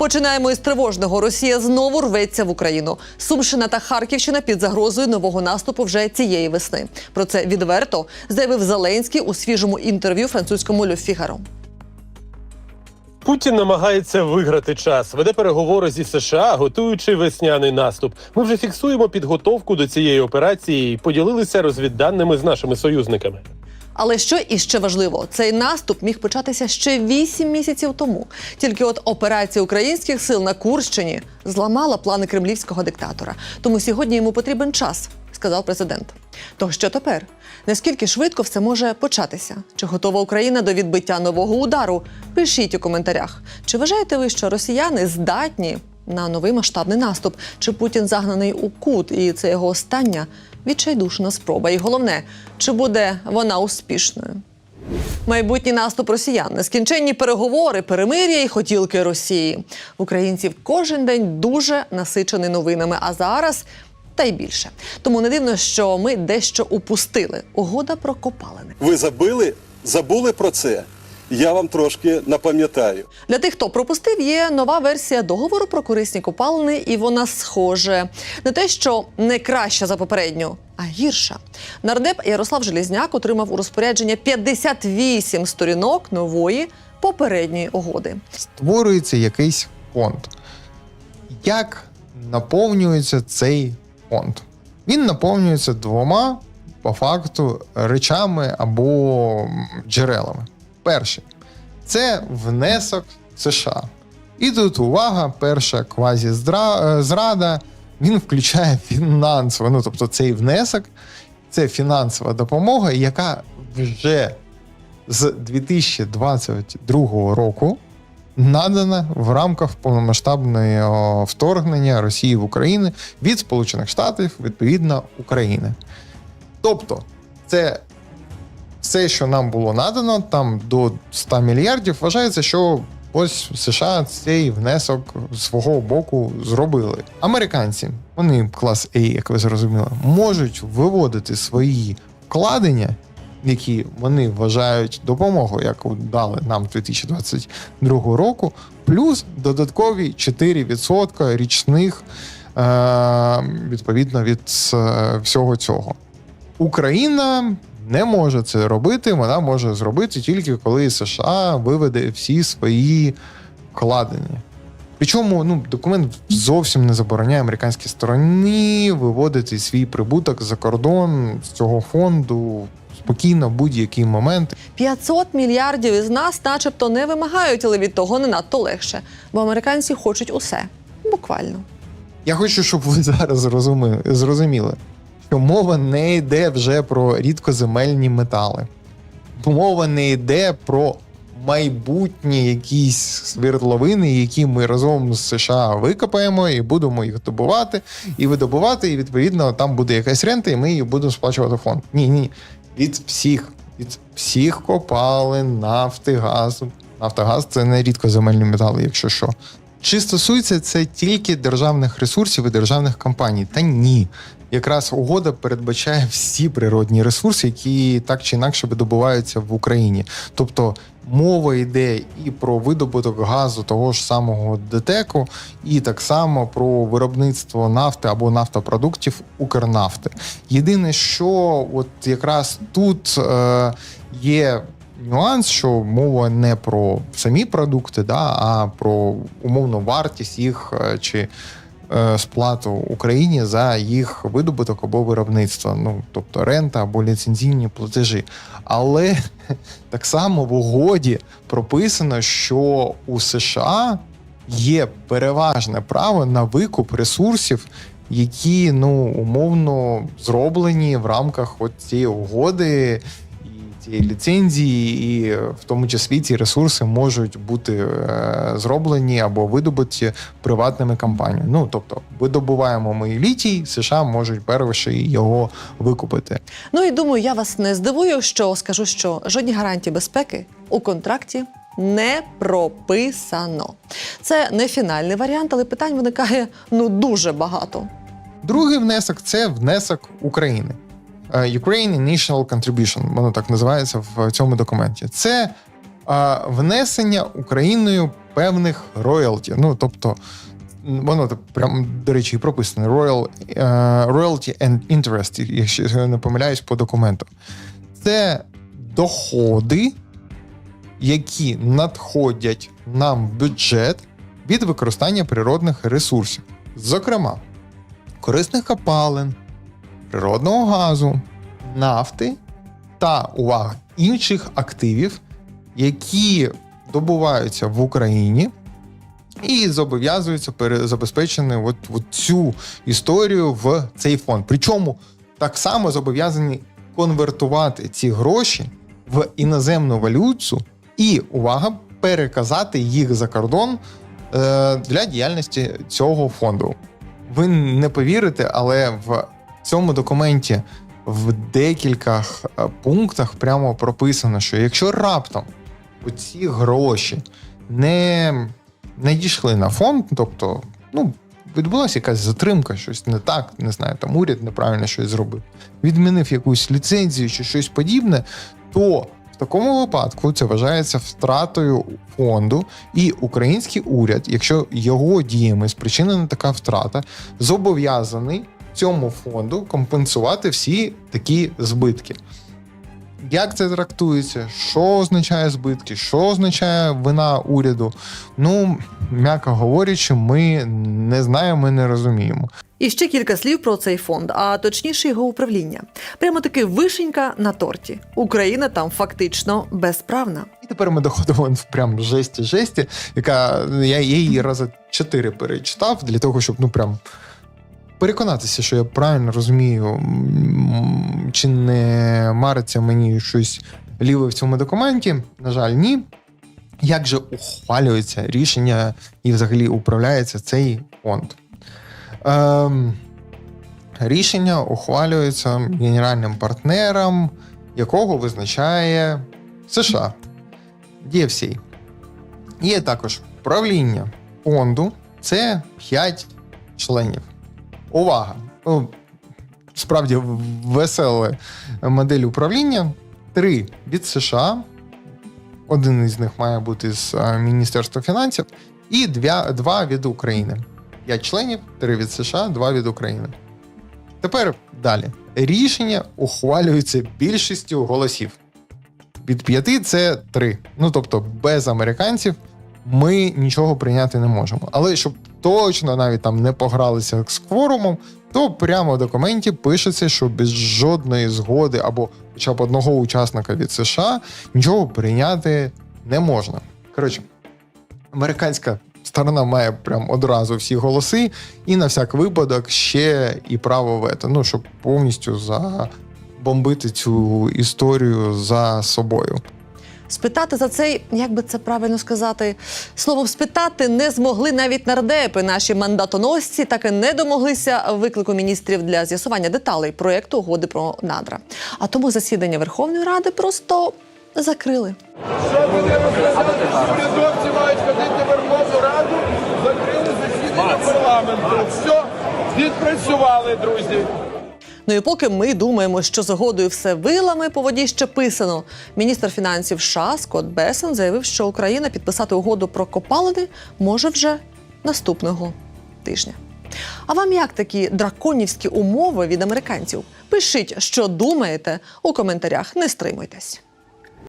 Починаємо із тривожного. Росія знову рветься в Україну. Сумщина та Харківщина під загрозою нового наступу вже цієї весни. Про це відверто заявив Зеленський у свіжому інтерв'ю французькому Лю Фігаро. Путін намагається виграти час, веде переговори зі США, готуючи весняний наступ. Ми вже фіксуємо підготовку до цієї операції і поділилися розвідданими з нашими союзниками. Але що іще важливо, цей наступ міг початися ще вісім місяців тому. Тільки от операція українських сил на Курщині зламала плани кремлівського диктатора. Тому сьогодні йому потрібен час, сказав президент. То що тепер? Наскільки швидко все може початися? Чи готова Україна до відбиття нового удару? Пишіть у коментарях. Чи вважаєте ви, що росіяни здатні на новий масштабний наступ? Чи Путін загнаний у кут, і це його остання відчайдушна спроба? І головне, чи буде вона успішною? Майбутній наступ росіян, нескінченні переговори, перемир'я і хотілки Росії. Українців кожен день дуже насичений новинами. А зараз та й більше. Тому не дивно, що ми дещо упустили. Угода про копалини. Ви забили, забули про це? Я вам трошки напам'ятаю. Для тих, хто пропустив, є нова версія договору про корисні копалини, і вона схоже не те, що не краща за попередню, а гірша. Нардеп Ярослав Желізняк отримав у розпорядження 58 сторінок нової попередньої угоди. створюється якийсь фонд. Як наповнюється цей фонд? Він наповнюється двома, по факту, речами або джерелами. Перше це внесок США. І тут увага, перша квазі-зрада, він включає фінансову. Ну, тобто цей внесок це фінансова допомога, яка вже з 2022 року надана в рамках повномасштабного вторгнення Росії в Україну від Сполучених Штатів, відповідно України. Тобто, це все, що нам було надано, там до 100 мільярдів, вважається, що ось США цей внесок свого боку зробили. Американці, вони клас A, як ви зрозуміли, можуть виводити свої вкладення, які вони вважають допомогою, яку дали нам 2022 року, плюс додаткові 4% річних е, відповідно від е, всього цього. Україна не може це робити. Вона може зробити тільки коли США виведе всі свої вкладення. Причому ну, документ зовсім не забороняє американській стороні виводити свій прибуток за кордон з цього фонду спокійно в будь-який момент. 500 мільярдів із нас, начебто, не вимагають, але від того не надто легше, бо американці хочуть усе буквально. Я хочу, щоб ви зараз зрозуміли, зрозуміли, що мова не йде вже про рідкоземельні метали. Мова не йде про майбутні якісь свердловини, які ми разом з США викопаємо і будемо їх добувати, і видобувати, і відповідно там буде якась рента, і ми її будемо сплачувати фонд. Ні, ні. Від всіх, від всіх копалин, нафти, газу. Нафтогаз це не рідкоземельні метали, якщо що. Чи стосується це тільки державних ресурсів і державних компаній? Та ні. Якраз угода передбачає всі природні ресурси, які так чи інакше видобуваються в Україні. Тобто мова йде і про видобуток газу того ж самого ДТЕКу, і так само про виробництво нафти або нафтопродуктів Укрнафти. Єдине, що от якраз тут е, є нюанс, що мова не про самі продукти, да, а про умовну вартість їх е, чи сплату Україні за їх видобуток або виробництво, ну тобто рента або ліцензійні платежі. Але так само в угоді прописано, що у США є переважне право на викуп ресурсів. Які ну умовно зроблені в рамках от цієї угоди цієї ліцензії, і е, в тому числі ці ресурси можуть бути е, зроблені або видобуті приватними компаніями. Ну тобто, видобуваємо ми літій, США можуть перші його викупити. Ну і думаю, я вас не здивую, що скажу, що жодні гарантії безпеки у контракті не прописано. Це не фінальний варіант, але питань виникає ну дуже багато. Другий внесок це внесок України. Е, Ukraine Initial Contribution, воно так називається в цьому документі. Це е, внесення Україною певних роялті. Ну тобто, воно так прям, до речі, і прописано Royal, е, Royalty and Interest, якщо я не помиляюсь по документу. Це доходи, які надходять нам в бюджет від використання природних ресурсів, зокрема, корисних копалин, природного газу, нафти та увага інших активів, які добуваються в Україні і зобов'язуються перезабезпечити от, от цю історію в цей фонд. Причому так само зобов'язані конвертувати ці гроші в іноземну валюту і увага переказати їх за кордон е, для діяльності цього фонду. Ви не повірите, але в цьому документі в декількох е, пунктах прямо прописано, що якщо раптом ці гроші не, не дійшли на фонд, тобто, ну, відбулася якась затримка, щось не так, не знаю, там уряд неправильно щось зробив, відмінив якусь ліцензію чи щось подібне, то в такому випадку це вважається втратою фонду, і український уряд, якщо його діями спричинена така втрата, зобов'язаний цьому фонду компенсувати всі такі збитки. Як це трактується? Що означає збитки? Що означає вина уряду? Ну, м'яко говорячи, ми не знаємо, ми не розуміємо. І ще кілька слів про цей фонд, а точніше його управління. Прямо таки вишенька на торті. Україна там фактично безправна. І тепер ми доходимо в прям жесті жесті, яка я її рази чотири перечитав для того, щоб ну прям переконатися, що я правильно розумію, чи не мариться мені щось ліве в цьому документі. На жаль, ні. Як же ухвалюється рішення і взагалі управляється цей фонд? Ем, рішення ухвалюється генеральним партнером, якого визначає США. DFC. Є також правління фонду, це 5 членів. Увага! Ну, справді весела модель управління. Три від США. Один із них має бути з е, Міністерства фінансів, і два, два від України. П'ять членів, три від США, два від України. Тепер далі. Рішення ухвалюється більшістю голосів. Від п'яти це три. Ну тобто, без американців ми нічого прийняти не можемо. Але щоб точно навіть там не погралися з кворумом, то прямо в документі пишеться, що без жодної згоди або хоча б одного учасника від США нічого прийняти не можна. Коротше, американська сторона має прям одразу всі голоси, і на всяк випадок ще і право вето. Ну, щоб повністю забомбити цю історію за собою. Спитати за цей, як би це правильно сказати, словом, спитати не змогли навіть нардепи. Наші мандатоносці так і не домоглися виклику міністрів для з'ясування деталей проєкту угоди про надра. А тому засідання Верховної Ради просто закрили. Що буде розглядати, що урядовці мають ходити в Верховну Раду, закрили засідання парламенту. Все, відпрацювали, друзі. Ну і поки ми думаємо, що згодою все вилами по воді ще писано. Міністр фінансів США Скотт Бесен заявив, що Україна підписати угоду про копалини може вже наступного тижня. А вам як такі драконівські умови від американців? Пишіть, що думаєте у коментарях. Не стримуйтесь.